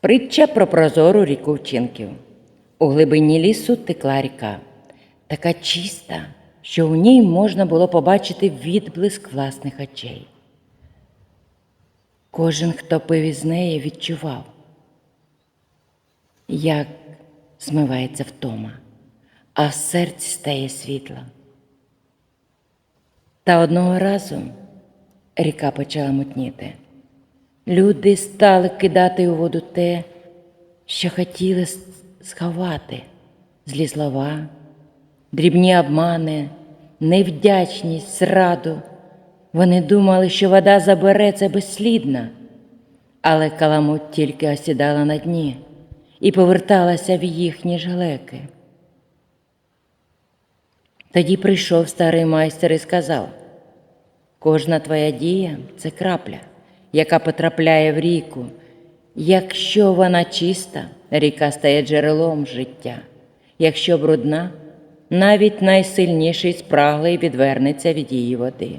Притча про прозору ріку вчинків. У глибині лісу текла ріка, така чиста, що у ній можна було побачити відблиск власних очей. Кожен, хто пив із неї, відчував, як змивається втома, а в серці стає світло. Та одного разу ріка почала мутніти. Люди стали кидати у воду те, що хотіли сховати злі слова, дрібні обмани, невдячність, зраду. Вони думали, що вода забере це безслідно, але каламуть тільки осідала на дні і поверталася в їхні жглеки. Тоді прийшов старий майстер і сказав: Кожна твоя дія це крапля, яка потрапляє в ріку. Якщо вона чиста, ріка стає джерелом життя. Якщо брудна, навіть найсильніший спраглий відвернеться від її води.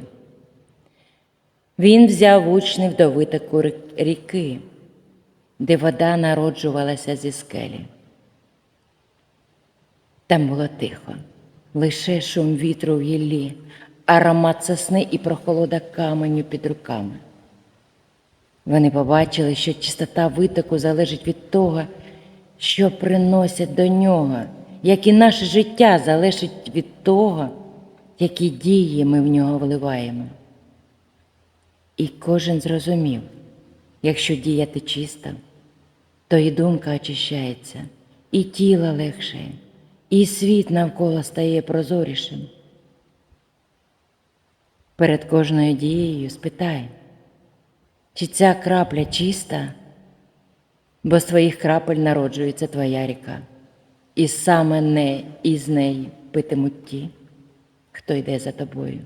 Він взяв учнів до витоку ріки, де вода народжувалася зі скелі. Там було тихо, лише шум вітру в гіллі, аромат сосни і прохолода каменю під руками. Вони побачили, що чистота витоку залежить від того, що приносять до нього, як і наше життя залежить від того, які дії ми в нього вливаємо. І кожен зрозумів, якщо діяти чисто, то і думка очищається, і тіло легше, і світ навколо стає прозорішим. Перед кожною дією спитай, чи ця крапля чиста, бо з твоїх крапель народжується твоя ріка, і саме не із неї питимуть ті, хто йде за тобою.